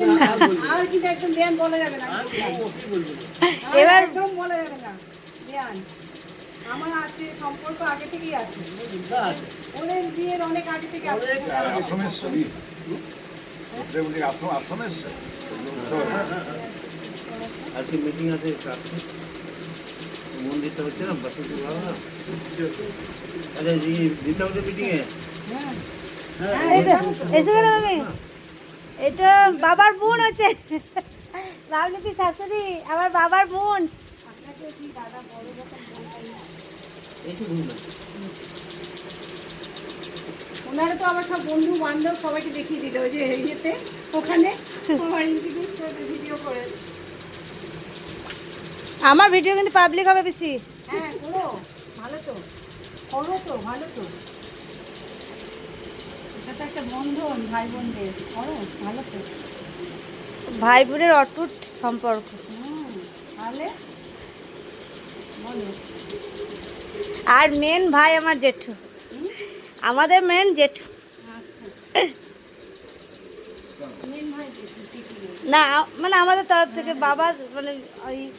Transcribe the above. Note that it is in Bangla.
এবার- এবার একদম বলা যাবে না ধ্যান আমার আছে সম্পর্ক আগে থেকেই আছে ওদের বিয়ের অনেক আগে থেকে আছে। আজকে মিটিং আছে রাত্রে মন্দিরটা হচ্ছে না বাসন্তী ভালো না আরে এই দিতে হবে মিটিংয়ে হ্যাঁ এই তো, এসো গেলে মামি। এটা বাবার বোন হচ্ছে। রাজনীতি শাশুড়ি আমার বাবার বোন। ওনারা তো আমার সব বন্ধু বান্ধব সবাইকে দেখিয়ে দিল যে ইয়েতে ওখানে। আমার ইন্ট্রোডিউস করে ভিডিও করে। আমার ভিডিও কিন্তু পাবলিক হবে বেশি। হ্যাঁ করো। ভালো তো। করো তো ভালো তো। এটা একটা বন্ধন ভাই বোনদের করো ভালো তো। ভাই বোনের অটুট সম্পর্ক। হুম তাহলে বলো। আর মেন ভাই আমার জেঠু। আমাদের মেন জেঠু। আচ্ছা। মেন ঠিকই না মানে আমাদের তরফ থেকে বাবার মানে ওই